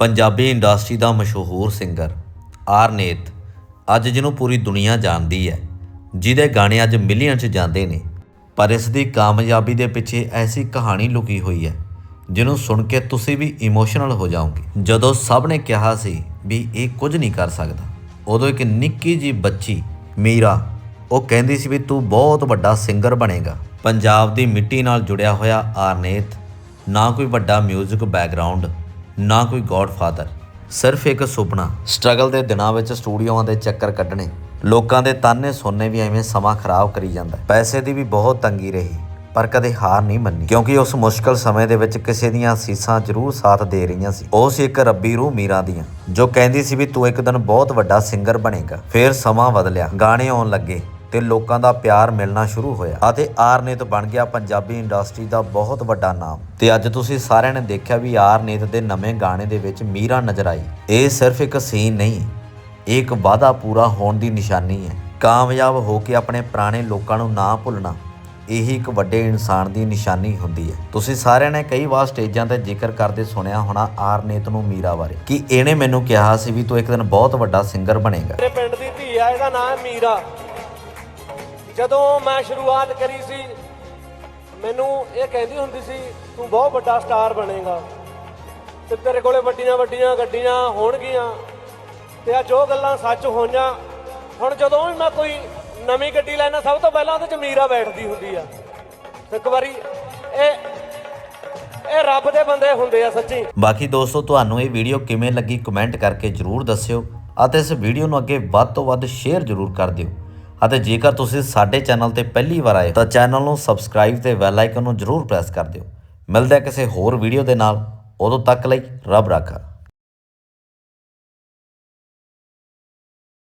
Punjabi industry ਦਾ ਮਸ਼ਹੂਰ singer ਆਰਨੇਤ ਅੱਜ ਜਿਹਨੂੰ ਪੂਰੀ ਦੁਨੀਆ ਜਾਣਦੀ ਹੈ, ਜਿਹਦੇ ਗਾਣੇ ਅੱਜ ਮਿਲੀਅਨ 'ਚ ਜਾਂਦੇ ਨੇ, ਪਰ ਇਸ ਦੀ ਕਾਮਯਾਬੀ ਦੇ ਪਿੱਛੇ ਐਸੀ ਕਹਾਣੀ ਲੁਕੀ ਹੋਈ ਹੈ, ਜਿਹਨੂੰ ਸੁਣ ਕੇ ਤੁਸੀਂ ਵੀ ਇਮੋਸ਼ਨਲ ਹੋ ਜਾਓਗੇ। ਜਦੋਂ ਸਭ ਨੇ ਕਿਹਾ ਸੀ ਵੀ ਇਹ ਕੁਝ ਨਹੀਂ ਕਰ ਸਕਦਾ, ਉਦੋਂ ਇੱਕ ਨਿੱਕੀ ਜੀ ਬੱਚੀ, ਮੀਰਾ, ਉਹ ਕਹਿੰਦੀ ਸੀ ਵੀ ਤੂੰ ਬਹੁਤ ਵੱਡਾ ਸਿੰਗਰ ਬਣੇਗਾ। ਪੰਜਾਬ ਦੀ ਮਿੱਟੀ ਨਾਲ ਜੁੜਿਆ ਹੋਇਆ ਆਰਨੇਤ, ਨਾ ਕੋਈ ਵੱਡਾ 뮤직 ਬੈਕਗ੍ਰਾਉਂਡ ਨਾ ਕੋਈ ਗੋਡਫਾਦਰ ਸਿਰਫ ਇੱਕ ਸੁਪਨਾ। ਸਟਰਗਲ ਦੇ ਦਿਨਾਂ ਵਿੱਚ ਸਟੂਡੀਓਆਂ ਦੇ ਚੱਕਰ ਕੱਢਣੇ, ਲੋਕਾਂ ਦੇ ਤਾਨੇ ਸੁਣਨੇ ਵੀ ਐਵੇਂ ਸਮਾਂ ਖਰਾਬ ਕਰੀ ਜਾਂਦਾ ਪੈਸੇ ਦੀ ਵੀ ਬਹੁਤ ਤੰਗੀ ਰਹੀ, ਪਰ ਕਦੇ ਹਾਰ ਨਹੀਂ ਮੰਨੀ। ਕਿਉਂਕਿ ਉਸ ਮੁਸ਼ਕਲ ਸਮੇਂ ਦੇ ਵਿੱਚ ਕਿਸੇ ਦੀਆਂ ਅਸੀਸਾਂ ਜ਼ਰੂਰ ਸਾਥ ਦੇ ਰਹੀਆਂ ਸੀ। ਉਹ ਸੀ ਇੱਕ ਰੱਬੀ ਰੂਹ ਮੀਰਾ ਦੀਆਂ, ਜੋ ਕਹਿੰਦੀ ਸੀ ਵੀ ਤੂੰ ਇੱਕ ਦਿਨ ਬਹੁਤ ਵੱਡਾ ਸਿੰਗਰ ਬਣੇਗਾ। ਫਿਰ ਸਮਾਂ ਬਦਲਿਆ, ਗਾਣੇ ਆਉਣ ਲੱਗੇ। ਤੇ ਲੋਕਾਂ ਦਾ ਪਿਆਰ ਮਿਲਣਾ ਸ਼ੁਰੂ ਹੋਇਆ ਅਤੇ ਆਰਨੇਤ ਬਣ ਗਿਆ ਪੰਜਾਬੀ ਇੰਡਸਟਰੀ ਦਾ ਬਹੁਤ ਵੱਡਾ ਨਾਮ। ਤੇ ਅੱਜ ਤੁਸੀਂ ਸਾਰਿਆਂ ਨੇ ਦੇਖਿਆ ਵੀ ਆਰਨੇਤ ਦੇ ਨਵੇਂ ਗਾਣੇ ਦੇ ਵਿੱਚ ਮੀਰਾ ਨਜ਼ਰ ਆਈ। ਇਹ ਸਿਰਫ ਇੱਕ ਸੀਨ ਨਹੀਂ, ਇਹ ਇੱਕ ਵਾਅਦਾ ਪੂਰਾ ਹੋਣ ਦੀ ਨਿਸ਼ਾਨੀ ਹੈ। ਕਾਮਯਾਬ ਹੋ ਕੇ ਆਪਣੇ ਪੁਰਾਣੇ ਲੋਕਾਂ ਨੂੰ ਨਾ ਭੁੱਲਣਾ, ਇਹੀ ਇੱਕ ਵੱਡੇ ਇਨਸਾਨ ਦੀ ਨਿਸ਼ਾਨੀ ਹੁੰਦੀ ਹੈ। ਤੁਸੀਂ ਸਾਰਿਆਂ ਨੇ ਕਈ ਵਾਰ ਸਟੇਜਾਂ ਤੇ ਜ਼ਿਕਰ ਕਰਦੇ ਸੁਣਿਆ ਹੋਣਾ ਆਰਨੇਤ ਨੂੰ ਮੀਰਾ ਬਾਰੇ, ਕਿ ਇਹਨੇ ਮੈਨੂੰ ਕਿਹਾ ਸੀ ਵੀ ਤੂੰ ਇੱਕ ਦਿਨ ਬਹੁਤ ਵੱਡਾ ਸਿੰਗਰ ਬਣੇਗਾ। ਮੇਰੇ ਪਿੰਡ ਦੀ ਧੀ ਆ, ਇਹਦਾ ਨਾਮ ਮੀਰਾ। ਜਦੋਂ ਮੈਂ ਸ਼ੁਰੂਆਤ ਕਰੀ ਸੀ, ਮੈਨੂੰ ਇਹ ਕਹਿੰਦੀ ਹੁੰਦੀ ਸੀ, ਤੂੰ ਬਹੁਤ ਵੱਡਾ ਸਟਾਰ ਬਣੇਗਾ। ਤੇ ਤੇਰੇ ਕੋਲੇ ਵੱਡੀਆਂ ਵੱਡੀਆਂ ਗੱਡੀਆਂ ਹੋਣਗੀਆਂ। ਤੇ ਆ ਜੋ ਗੱਲਾਂ ਸੱਚ ਹੋਈਆਂ। ਹੁਣ ਜਦੋਂ ਵੀ ਮੈਂ ਕੋਈ ਨਵੀਂ ਗੱਡੀ ਲੈਣਾ ਸਭ ਤੋਂ ਪਹਿਲਾਂ ਉਹਦੇ 'ਚ ਮੀਰਾ ਬੈਠਦੀ ਹੁੰਦੀ ਆ। ਇੱਕ ਵਾਰੀ ਇਹ ਇਹ ਰੱਬ ਦੇ ਬੰਦੇ ਹੁੰਦੇ ਆ ਸੱਚੀ। ਬਾਕੀ ਦੋਸਤੋ, ਤੁਹਾਨੂੰ ਇਹ ਵੀਡੀਓ ਕਿਵੇਂ ਲੱਗੀ ਕਮੈਂਟ ਕਰਕੇ ਜਰੂਰ ਦੱਸਿਓ ਅਤੇ ਇਸ ਵੀਡੀਓ ਨੂੰ ਅੱਗੇ ਵੱਧ ਤੋਂ ਵੱਧ ਸ਼ੇਅਰ ਜਰੂਰ ਕਰ ਦਿਓ। ਅਤੇ ਜੇਕਰ ਤੁਸੀਂ ਸਾਡੇ ਚੈਨਲ ਤੇ ਪਹਿਲੀ ਵਾਰ ਆਏ ਤਾਂ ਚੈਨਲ ਨੂੰ ਸਬਸਕ੍ਰਾਈਬ ਤੇ ਬੈਲ ਆਈਕਨ ਨੂੰ ਜਰੂਰ ਪ੍ਰੈਸ ਕਰ ਦਿਓ। ਮਿਲਦਾ ਕਿਸੇ ਹੋਰ ਵੀਡੀਓ ਦੇ ਨਾਲ। ਉਦੋਂ ਤੱਕ ਲਈ ਰੱਬ ਰਾਖਾ।